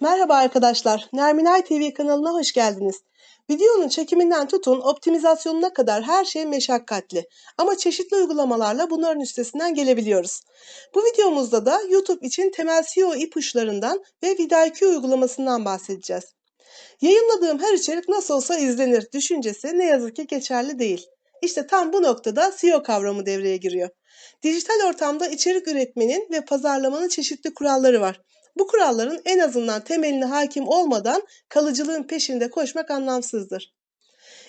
Merhaba arkadaşlar, Nerminay TV kanalına hoş geldiniz. Videonun çekiminden tutun optimizasyonuna kadar her şey meşakkatli ama çeşitli uygulamalarla bunların üstesinden gelebiliyoruz. Bu videomuzda da YouTube için temel SEO ipuçlarından ve VidIQ uygulamasından bahsedeceğiz. Yayınladığım her içerik nasıl olsa izlenir düşüncesi ne yazık ki geçerli değil. İşte tam bu noktada SEO kavramı devreye giriyor. Dijital ortamda içerik üretmenin ve pazarlamanın çeşitli kuralları var. Bu kuralların en azından temeline hakim olmadan kalıcılığın peşinde koşmak anlamsızdır.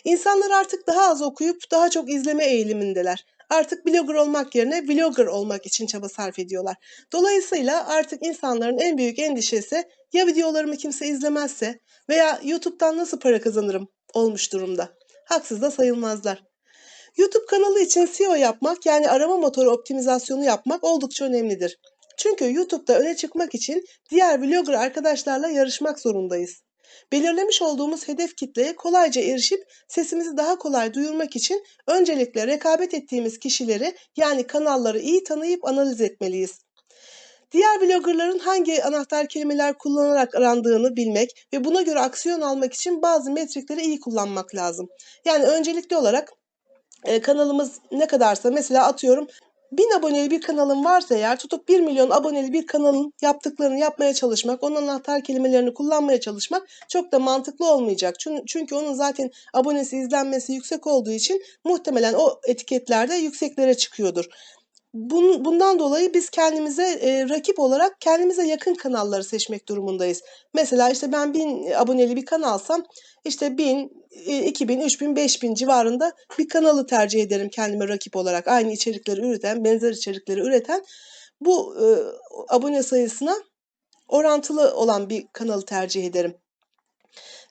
İnsanlar artık daha az okuyup daha çok izleme eğilimindeler. Artık blogger olmak yerine vlogger olmak için çaba sarf ediyorlar. Dolayısıyla artık insanların en büyük endişesi ya videolarımı kimse izlemezse veya YouTube'dan nasıl para kazanırım olmuş durumda. Haksız da sayılmazlar. YouTube kanalı için SEO yapmak yani arama motoru optimizasyonu yapmak oldukça önemlidir. Çünkü YouTube'da öne çıkmak için diğer vlogger arkadaşlarla yarışmak zorundayız. Belirlemiş olduğumuz hedef kitleye kolayca erişip sesimizi daha kolay duyurmak için öncelikle rekabet ettiğimiz kişileri yani kanalları iyi tanıyıp analiz etmeliyiz. Diğer vloggerların hangi anahtar kelimeler kullanarak arandığını bilmek ve buna göre aksiyon almak için bazı metrikleri iyi kullanmak lazım. Yani öncelikli olarak e, kanalımız ne kadarsa mesela atıyorum 1000 aboneli bir kanalın varsa eğer tutup 1 milyon aboneli bir kanalın yaptıklarını yapmaya çalışmak, onun anahtar kelimelerini kullanmaya çalışmak çok da mantıklı olmayacak. Çünkü onun zaten abonesi, izlenmesi yüksek olduğu için muhtemelen o etiketlerde yükseklere çıkıyordur. Bundan dolayı biz kendimize e, rakip olarak kendimize yakın kanalları seçmek durumundayız. Mesela işte ben 1000 aboneli bir kanalsam işte 1000, 2000, 3000, 5000 civarında bir kanalı tercih ederim kendime rakip olarak. Aynı içerikleri üreten, benzer içerikleri üreten bu e, abone sayısına orantılı olan bir kanalı tercih ederim.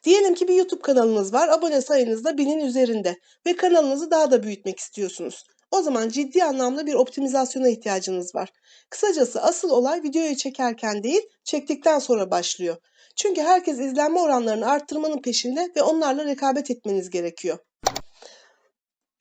Diyelim ki bir YouTube kanalınız var. Abone sayınız da 1000'in üzerinde ve kanalınızı daha da büyütmek istiyorsunuz. O zaman ciddi anlamda bir optimizasyona ihtiyacınız var. Kısacası asıl olay videoyu çekerken değil, çektikten sonra başlıyor. Çünkü herkes izlenme oranlarını arttırmanın peşinde ve onlarla rekabet etmeniz gerekiyor.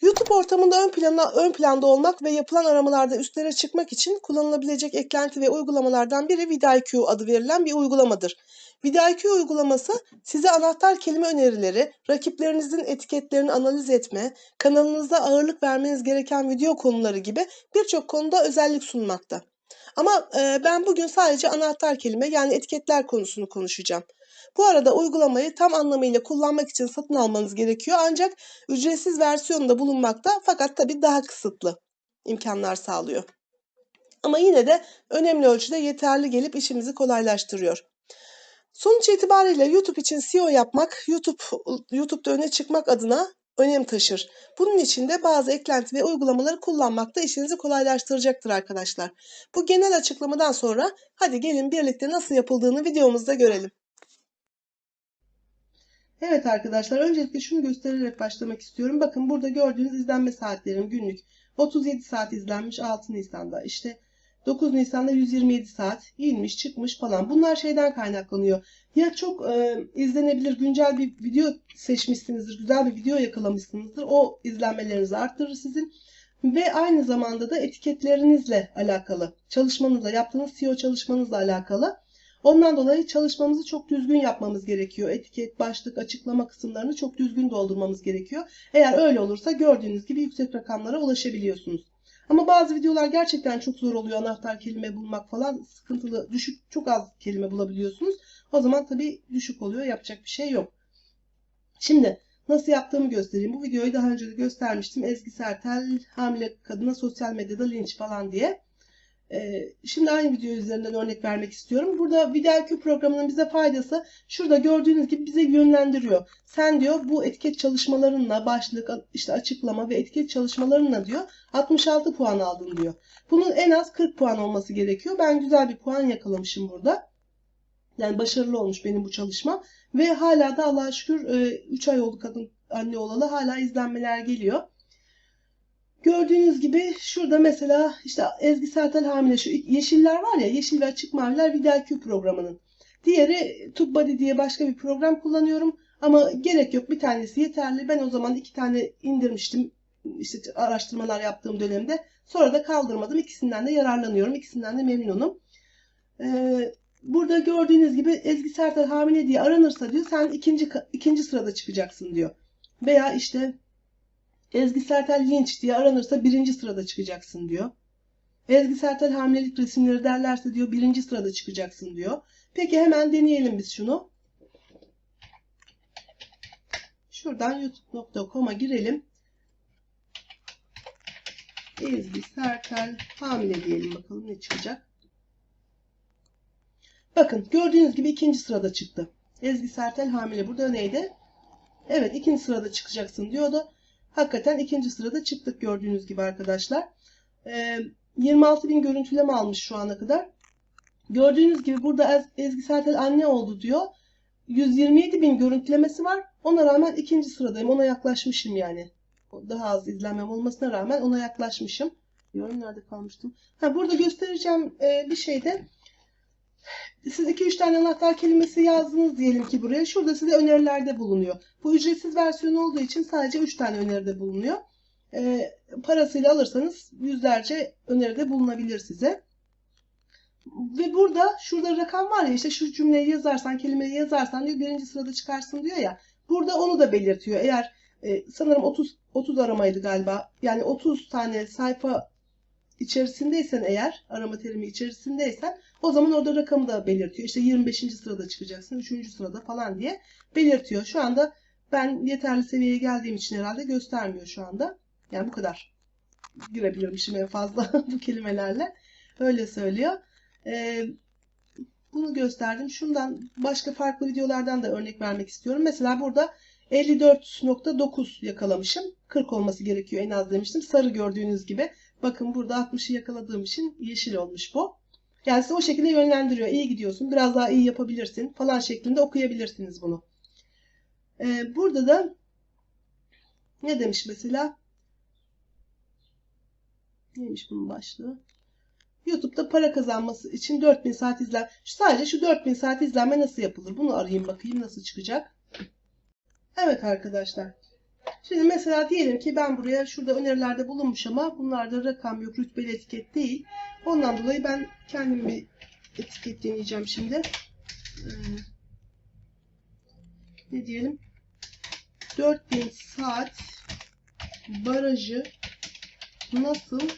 YouTube ortamında ön plana ön planda olmak ve yapılan aramalarda üstlere çıkmak için kullanılabilecek eklenti ve uygulamalardan biri vidIQ adı verilen bir uygulamadır. VidIQ uygulaması size anahtar kelime önerileri, rakiplerinizin etiketlerini analiz etme, kanalınızda ağırlık vermeniz gereken video konuları gibi birçok konuda özellik sunmakta. Ama ben bugün sadece anahtar kelime yani etiketler konusunu konuşacağım. Bu arada uygulamayı tam anlamıyla kullanmak için satın almanız gerekiyor ancak ücretsiz versiyonunda bulunmakta fakat tabii daha kısıtlı imkanlar sağlıyor. Ama yine de önemli ölçüde yeterli gelip işimizi kolaylaştırıyor. Sonuç itibariyle YouTube için SEO yapmak, YouTube YouTube'da öne çıkmak adına önem taşır. Bunun için de bazı eklenti ve uygulamaları kullanmak da işinizi kolaylaştıracaktır arkadaşlar. Bu genel açıklamadan sonra hadi gelin birlikte nasıl yapıldığını videomuzda görelim. Evet arkadaşlar öncelikle şunu göstererek başlamak istiyorum. Bakın burada gördüğünüz izlenme saatlerim günlük. 37 saat izlenmiş 6 Nisan'da. İşte 9 Nisan'da 127 saat inmiş çıkmış falan. Bunlar şeyden kaynaklanıyor. Ya çok e, izlenebilir güncel bir video seçmişsinizdir. Güzel bir video yakalamışsınızdır. O izlenmelerinizi arttırır sizin. Ve aynı zamanda da etiketlerinizle alakalı. Çalışmanızla yaptığınız SEO çalışmanızla alakalı. Ondan dolayı çalışmamızı çok düzgün yapmamız gerekiyor. Etiket, başlık, açıklama kısımlarını çok düzgün doldurmamız gerekiyor. Eğer öyle olursa gördüğünüz gibi yüksek rakamlara ulaşabiliyorsunuz. Ama bazı videolar gerçekten çok zor oluyor. Anahtar kelime bulmak falan sıkıntılı. Düşük çok az kelime bulabiliyorsunuz. O zaman tabii düşük oluyor. Yapacak bir şey yok. Şimdi nasıl yaptığımı göstereyim. Bu videoyu daha önce de göstermiştim. Ezgi Sertel hamile kadına sosyal medyada linç falan diye. Ee, şimdi aynı video üzerinden örnek vermek istiyorum. Burada VidIQ programının bize faydası şurada gördüğünüz gibi bize yönlendiriyor. Sen diyor bu etiket çalışmalarınla başlık, işte açıklama ve etiket çalışmalarınla diyor 66 puan aldın diyor. Bunun en az 40 puan olması gerekiyor. Ben güzel bir puan yakalamışım burada. Yani başarılı olmuş benim bu çalışma. Ve hala da Allah'a şükür 3 e, ay oldu kadın anne olalı hala izlenmeler geliyor. Gördüğünüz gibi şurada mesela işte Ezgi Sertel hamile şu yeşiller var ya yeşil ve açık maviler VidIQ programının. Diğeri TubeBuddy diye başka bir program kullanıyorum. Ama gerek yok bir tanesi yeterli. Ben o zaman iki tane indirmiştim işte araştırmalar yaptığım dönemde. Sonra da kaldırmadım. İkisinden de yararlanıyorum. İkisinden de memnunum. Ee, burada gördüğünüz gibi Ezgi Sertel hamile diye aranırsa diyor sen ikinci ikinci sırada çıkacaksın diyor. Veya işte Ezgi Sertel linç diye aranırsa birinci sırada çıkacaksın diyor. Ezgi Sertel hamilelik resimleri derlerse diyor birinci sırada çıkacaksın diyor. Peki hemen deneyelim biz şunu. Şuradan youtube.com'a girelim. Ezgi Sertel hamile diyelim bakalım ne çıkacak. Bakın gördüğünüz gibi ikinci sırada çıktı. Ezgi Sertel hamile. Burada neydi? Evet ikinci sırada çıkacaksın diyordu. Hakikaten ikinci sırada çıktık gördüğünüz gibi arkadaşlar. Ee, 26 bin görüntüleme almış şu ana kadar. Gördüğünüz gibi burada Ezgi Sertel anne oldu diyor. 127 bin görüntülemesi var. Ona rağmen ikinci sıradayım. Ona yaklaşmışım yani. Daha az izlenmem olmasına rağmen ona yaklaşmışım. Diyorum nerede kalmıştım? Ha, burada göstereceğim e, bir şey de siz 2-3 tane anahtar kelimesi yazdınız diyelim ki buraya. Şurada size önerilerde bulunuyor. Bu ücretsiz versiyon olduğu için sadece 3 tane öneride bulunuyor. E, parasıyla alırsanız yüzlerce öneride bulunabilir size. Ve burada şurada rakam var ya işte şu cümleyi yazarsan, kelimeyi yazarsan diyor birinci sırada çıkarsın diyor ya. Burada onu da belirtiyor. Eğer e, sanırım 30 30 aramaydı galiba. Yani 30 tane sayfa içerisindeysen eğer arama terimi içerisindeysen o zaman orada rakamı da belirtiyor. İşte 25. sırada çıkacaksın, 3. sırada falan diye belirtiyor. Şu anda ben yeterli seviyeye geldiğim için herhalde göstermiyor şu anda. Yani bu kadar girebilirmişim en fazla bu kelimelerle. Öyle söylüyor. Ee, bunu gösterdim. Şundan başka farklı videolardan da örnek vermek istiyorum. Mesela burada 54.9 yakalamışım. 40 olması gerekiyor en az demiştim. Sarı gördüğünüz gibi. Bakın burada 60'ı yakaladığım için yeşil olmuş bu. Yani size o şekilde yönlendiriyor. İyi gidiyorsun. Biraz daha iyi yapabilirsin falan şeklinde okuyabilirsiniz bunu. Ee, burada da ne demiş mesela? Neymiş bunun başlığı? YouTube'da para kazanması için 4000 saat izlen. Sadece şu 4000 saat izlenme nasıl yapılır? Bunu arayayım bakayım nasıl çıkacak. Evet arkadaşlar. Şimdi mesela diyelim ki ben buraya şurada önerilerde bulunmuş ama bunlarda rakam yok, rütbeli etiket değil. Ondan dolayı ben kendim bir etiket deneyeceğim şimdi. Ee, ne diyelim? 4000 saat barajı nasıl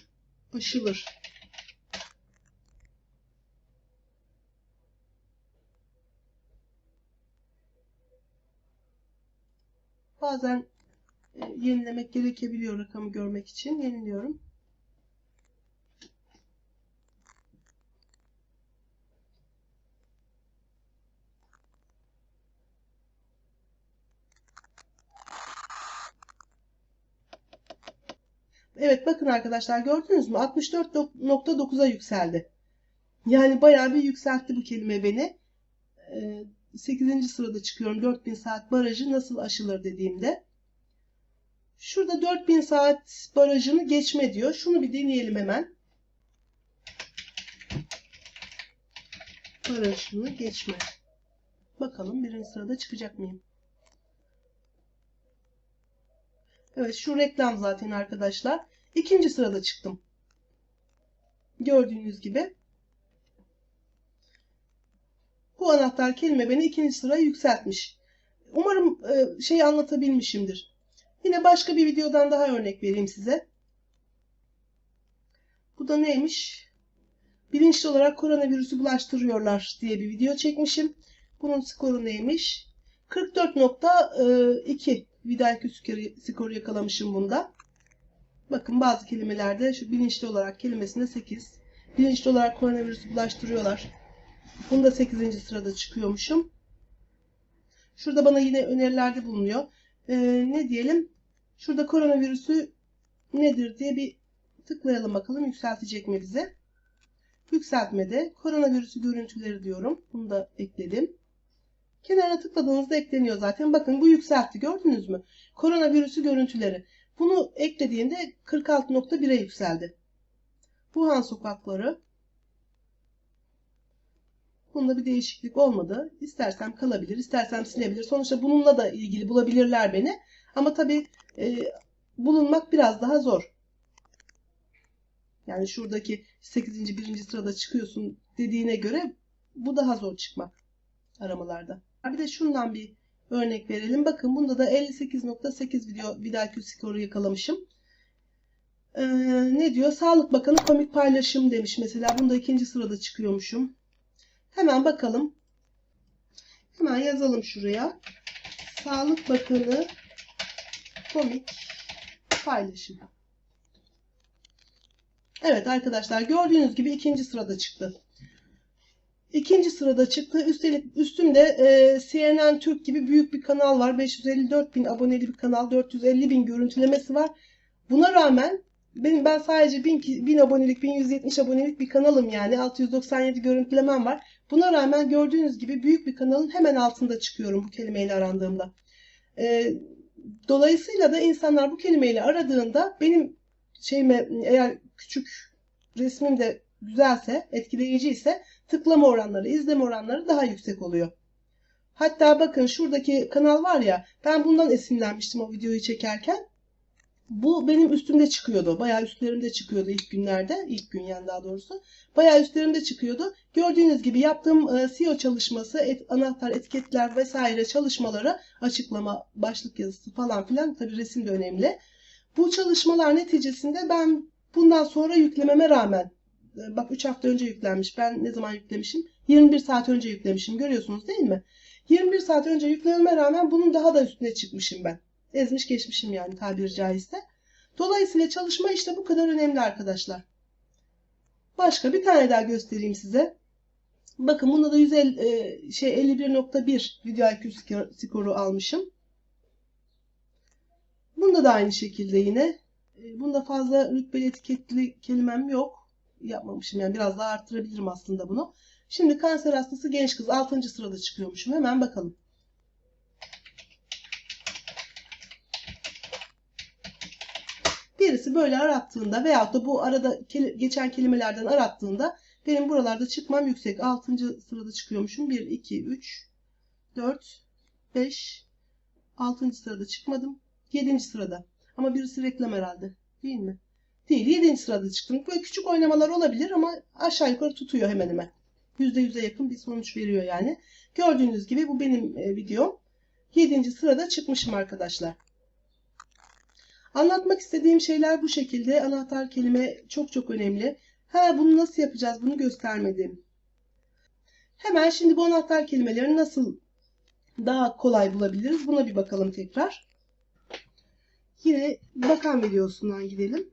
aşılır? Bazen yenilemek gerekebiliyor rakamı görmek için. Yeniliyorum. Evet bakın arkadaşlar gördünüz mü? 64.9'a yükseldi. Yani bayağı bir yükseltti bu kelime beni. 8. Ee, sırada çıkıyorum. 4000 saat barajı nasıl aşılır dediğimde. Şurada 4000 saat barajını geçme diyor. Şunu bir deneyelim hemen. Barajını geçme. Bakalım birinci sırada çıkacak mıyım? Evet şu reklam zaten arkadaşlar. İkinci sırada çıktım. Gördüğünüz gibi. Bu anahtar kelime beni ikinci sıraya yükseltmiş. Umarım e, şeyi anlatabilmişimdir. Yine başka bir videodan daha örnek vereyim size. Bu da neymiş? Bilinçli olarak koronavirüsü bulaştırıyorlar diye bir video çekmişim. Bunun skoru neymiş? 44.2 Vidal skoru yakalamışım bunda. Bakın bazı kelimelerde şu bilinçli olarak kelimesinde 8. Bilinçli olarak koronavirüsü bulaştırıyorlar. Bunda 8. sırada çıkıyormuşum. Şurada bana yine önerilerde bulunuyor. Ee, ne diyelim? Şurada koronavirüsü nedir diye bir tıklayalım bakalım yükseltecek mi bize? Yükseltmede koronavirüsü görüntüleri diyorum. Bunu da ekledim. Kenara tıkladığınızda ekleniyor zaten. Bakın bu yükseltti gördünüz mü? Koronavirüsü görüntüleri. Bunu eklediğinde 46.1'e yükseldi. Wuhan sokakları. Bunda bir değişiklik olmadı. İstersem kalabilir, istersem silebilir. Sonuçta bununla da ilgili bulabilirler beni. Ama tabii e, bulunmak biraz daha zor. Yani şuradaki 8. 1. sırada çıkıyorsun dediğine göre Bu daha zor çıkmak aramalarda. Bir de şundan bir örnek verelim. Bakın bunda da 58.8 video vidal skoru yakalamışım. Ee, ne diyor? Sağlık Bakanı komik paylaşım demiş mesela. Bunda ikinci sırada çıkıyormuşum. Hemen bakalım. Hemen yazalım şuraya. Sağlık Bakanı komik paylaşım. Evet arkadaşlar gördüğünüz gibi ikinci sırada çıktı. İkinci sırada çıktı. Üstelik üstümde e, CNN Türk gibi büyük bir kanal var. 554 bin aboneli bir kanal. 450 bin görüntülemesi var. Buna rağmen benim ben sadece 1000, 1000 abonelik 1170 abonelik bir kanalım yani 697 görüntülemem var. Buna rağmen gördüğünüz gibi büyük bir kanalın hemen altında çıkıyorum bu kelimeyle arandığımda. E, dolayısıyla da insanlar bu kelimeyle aradığında benim şeyime eğer küçük resmim de güzelse, etkileyici ise tıklama oranları, izleme oranları daha yüksek oluyor. Hatta bakın şuradaki kanal var ya ben bundan esinlenmiştim o videoyu çekerken. Bu benim üstümde çıkıyordu. Bayağı üstlerimde çıkıyordu ilk günlerde. ilk gün yani daha doğrusu. Bayağı üstlerimde çıkıyordu. Gördüğünüz gibi yaptığım e, SEO çalışması, et, anahtar, etiketler vesaire çalışmaları, açıklama, başlık yazısı falan filan tabi resim de önemli. Bu çalışmalar neticesinde ben bundan sonra yüklememe rağmen e, bak 3 hafta önce yüklenmiş. Ben ne zaman yüklemişim? 21 saat önce yüklemişim. Görüyorsunuz değil mi? 21 saat önce yüklememe rağmen bunun daha da üstüne çıkmışım ben. Ezmiş geçmişim yani tabiri caizse. Dolayısıyla çalışma işte bu kadar önemli arkadaşlar. Başka bir tane daha göstereyim size. Bakın bunda da 150, e, şey 51.1 video IQ skoru almışım. Bunda da aynı şekilde yine. E, bunda fazla rütbeli etiketli kelimem yok. Yapmamışım yani biraz daha arttırabilirim aslında bunu. Şimdi kanser hastası genç kız 6. sırada çıkıyormuşum. Hemen bakalım. Birisi böyle arattığında veyahut da bu arada geçen kelimelerden arattığında benim buralarda çıkmam yüksek. 6. sırada çıkıyormuşum. 1, 2, 3, 4, 5, 6. sırada çıkmadım. 7. sırada. Ama birisi reklam herhalde. Değil mi? Değil. 7. sırada çıktım. Böyle küçük oynamalar olabilir ama aşağı yukarı tutuyor hemen hemen. %100'e yakın bir sonuç veriyor yani. Gördüğünüz gibi bu benim e, videom. 7. sırada çıkmışım arkadaşlar. Anlatmak istediğim şeyler bu şekilde. Anahtar kelime çok çok önemli. Ha bunu nasıl yapacağız bunu göstermedim. Hemen şimdi bu anahtar kelimelerini nasıl daha kolay bulabiliriz buna bir bakalım tekrar. Yine bakan videosundan gidelim.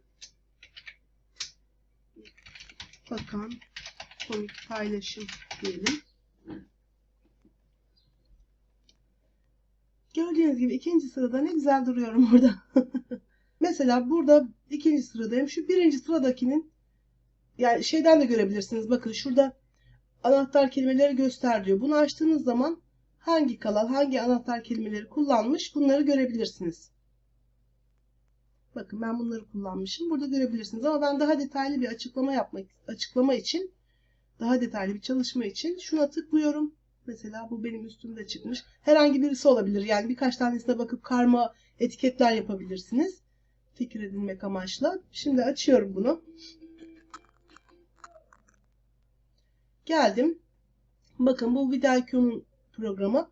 Bakan komik paylaşım diyelim. Gördüğünüz gibi ikinci sırada ne güzel duruyorum burada. Mesela burada ikinci sıradayım. Şu birinci sıradakinin yani şeyden de görebilirsiniz. Bakın şurada anahtar kelimeleri göster diyor. Bunu açtığınız zaman hangi kanal, hangi anahtar kelimeleri kullanmış bunları görebilirsiniz. Bakın ben bunları kullanmışım. Burada görebilirsiniz ama ben daha detaylı bir açıklama yapmak açıklama için daha detaylı bir çalışma için şuna tıklıyorum. Mesela bu benim üstümde çıkmış. Herhangi birisi olabilir. Yani birkaç tanesine bakıp karma etiketler yapabilirsiniz. Fikir edinmek amaçlı. Şimdi açıyorum bunu. Geldim. Bakın bu Vidalq'un programı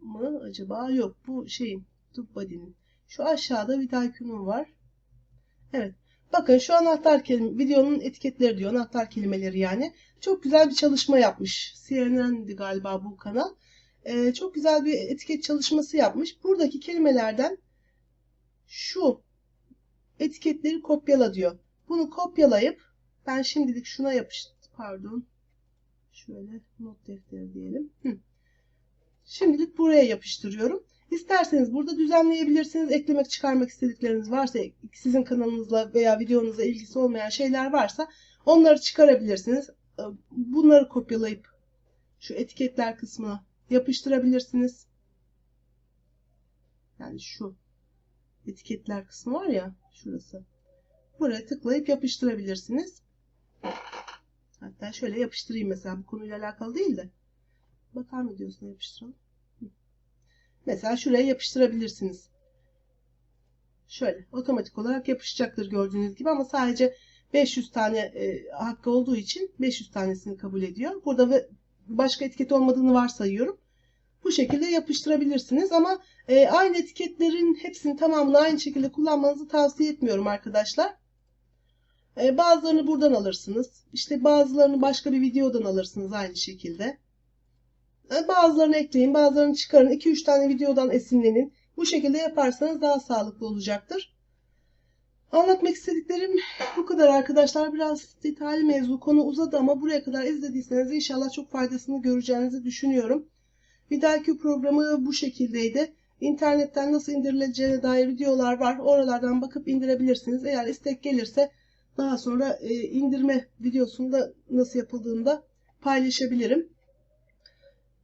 mı acaba? Yok bu şeyin TubeBuddy'nin. Şu aşağıda Vidalq'un var. Evet. Bakın şu anahtar kelime, videonun etiketleri diyor. Anahtar kelimeleri yani. Çok güzel bir çalışma yapmış. CNN'di galiba bu kanal. Ee, çok güzel bir etiket çalışması yapmış. Buradaki kelimelerden etiketleri kopyala diyor. Bunu kopyalayıp ben şimdilik şuna yapıştım. Pardon. Şöyle not defteri diyelim. Hı. Şimdilik buraya yapıştırıyorum. İsterseniz burada düzenleyebilirsiniz. Eklemek çıkarmak istedikleriniz varsa sizin kanalınızla veya videonuzla ilgisi olmayan şeyler varsa onları çıkarabilirsiniz. Ee, bunları kopyalayıp şu etiketler kısmına yapıştırabilirsiniz. Yani şu etiketler kısmı var ya şurası. Buraya tıklayıp yapıştırabilirsiniz. Hatta şöyle yapıştırayım mesela bu konuyla alakalı değil de. Bakar mı diyorsun yapıştıralım. Mesela şuraya yapıştırabilirsiniz. Şöyle otomatik olarak yapışacaktır gördüğünüz gibi ama sadece 500 tane e, hakkı olduğu için 500 tanesini kabul ediyor. Burada başka etiket olmadığını varsayıyorum. Bu şekilde yapıştırabilirsiniz ama e, aynı etiketlerin hepsini tamamını aynı şekilde kullanmanızı tavsiye etmiyorum arkadaşlar. E, bazılarını buradan alırsınız. İşte bazılarını başka bir videodan alırsınız aynı şekilde. E, bazılarını ekleyin, bazılarını çıkarın. 2-3 tane videodan esinlenin. Bu şekilde yaparsanız daha sağlıklı olacaktır. Anlatmak istediklerim bu kadar arkadaşlar. Biraz detaylı mevzu konu uzadı ama buraya kadar izlediyseniz inşallah çok faydasını göreceğinizi düşünüyorum. Bir dahaki programı bu şekildeydi. İnternetten nasıl indirileceğine dair videolar var. Oralardan bakıp indirebilirsiniz. Eğer istek gelirse daha sonra e, indirme videosunda nasıl yapıldığını da paylaşabilirim.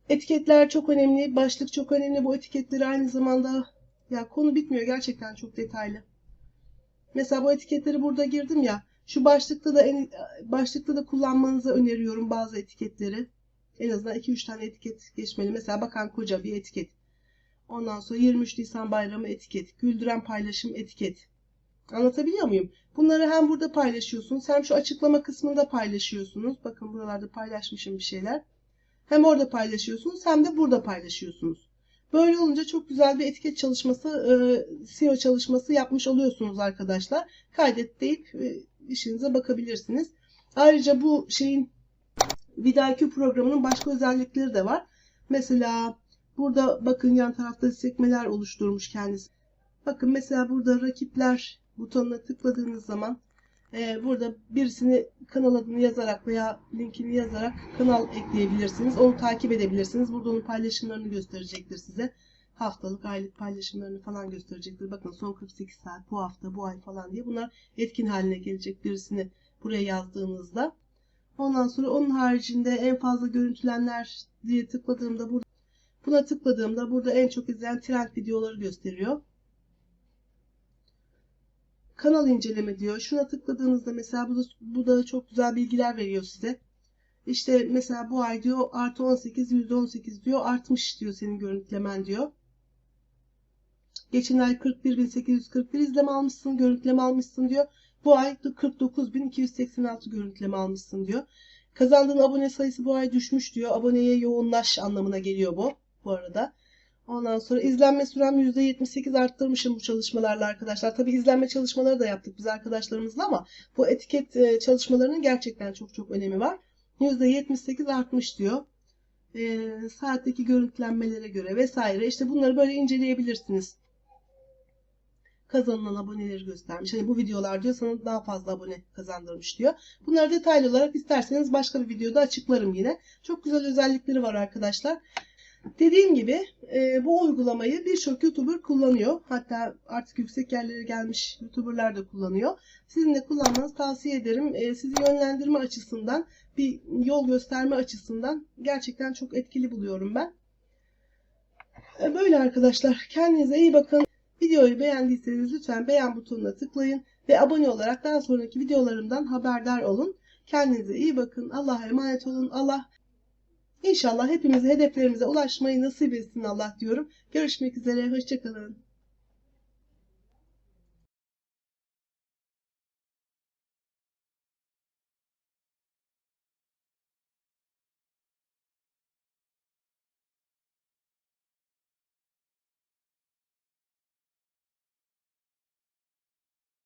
Etiketler çok önemli. Başlık çok önemli. Bu etiketleri aynı zamanda ya konu bitmiyor. Gerçekten çok detaylı. Mesela bu etiketleri burada girdim ya. Şu başlıkta da başlıkta da kullanmanızı öneriyorum bazı etiketleri. En azından 2-3 tane etiket geçmeli. Mesela Bakan Koca bir etiket. Ondan sonra 23 Nisan Bayramı etiket. Güldüren paylaşım etiket. Anlatabiliyor muyum? Bunları hem burada paylaşıyorsunuz hem şu açıklama kısmında paylaşıyorsunuz. Bakın buralarda paylaşmışım bir şeyler. Hem orada paylaşıyorsunuz hem de burada paylaşıyorsunuz. Böyle olunca çok güzel bir etiket çalışması, e, SEO çalışması yapmış oluyorsunuz arkadaşlar. Kaydet deyip e, işinize bakabilirsiniz. Ayrıca bu şeyin Vidaki programının başka özellikleri de var. Mesela burada bakın yan tarafta sekmeler oluşturmuş kendisi. Bakın mesela burada rakipler butonuna tıkladığınız zaman e, burada birisini kanal adını yazarak veya linkini yazarak kanal ekleyebilirsiniz. Onu takip edebilirsiniz. Burada onun paylaşımlarını gösterecektir size. Haftalık, aylık paylaşımlarını falan gösterecektir. Bakın son 48 saat, bu hafta, bu ay falan diye bunlar etkin haline gelecek birisini buraya yazdığınızda. Ondan sonra onun haricinde en fazla görüntülenler diye tıkladığımda burada buna tıkladığımda burada en çok izlenen trend videoları gösteriyor. Kanal inceleme diyor. Şuna tıkladığınızda mesela bu da, bu da çok güzel bilgiler veriyor size. İşte mesela bu ay diyor artı 18 %18 diyor artmış diyor senin görüntülemen diyor. Geçen ay 41.841 izleme almışsın, görüntüleme almışsın diyor. Bu ay 49.286 görüntüleme almışsın diyor. Kazandığın abone sayısı bu ay düşmüş diyor. Aboneye yoğunlaş anlamına geliyor bu bu arada. Ondan sonra izlenme sürem %78 arttırmışım bu çalışmalarla arkadaşlar. Tabi izlenme çalışmaları da yaptık biz arkadaşlarımızla ama bu etiket e, çalışmalarının gerçekten çok çok önemi var. %78 artmış diyor. E, saatteki görüntülenmelere göre vesaire. İşte bunları böyle inceleyebilirsiniz kazanılan aboneleri göstermiş. Hani bu videolar diyor sana daha fazla abone kazandırmış diyor. Bunları detaylı olarak isterseniz başka bir videoda açıklarım yine. Çok güzel özellikleri var arkadaşlar. Dediğim gibi e, bu uygulamayı birçok YouTuber kullanıyor. Hatta artık yüksek yerlere gelmiş YouTuber'lar da kullanıyor. Sizin de kullanmanızı tavsiye ederim. E, sizi yönlendirme açısından, bir yol gösterme açısından gerçekten çok etkili buluyorum ben. E, böyle arkadaşlar. Kendinize iyi bakın. Videoyu beğendiyseniz lütfen beğen butonuna tıklayın ve abone olarak daha sonraki videolarımdan haberdar olun. Kendinize iyi bakın. Allah'a emanet olun. Allah İnşallah hepimize hedeflerimize ulaşmayı nasip etsin Allah diyorum. Görüşmek üzere. Hoşçakalın.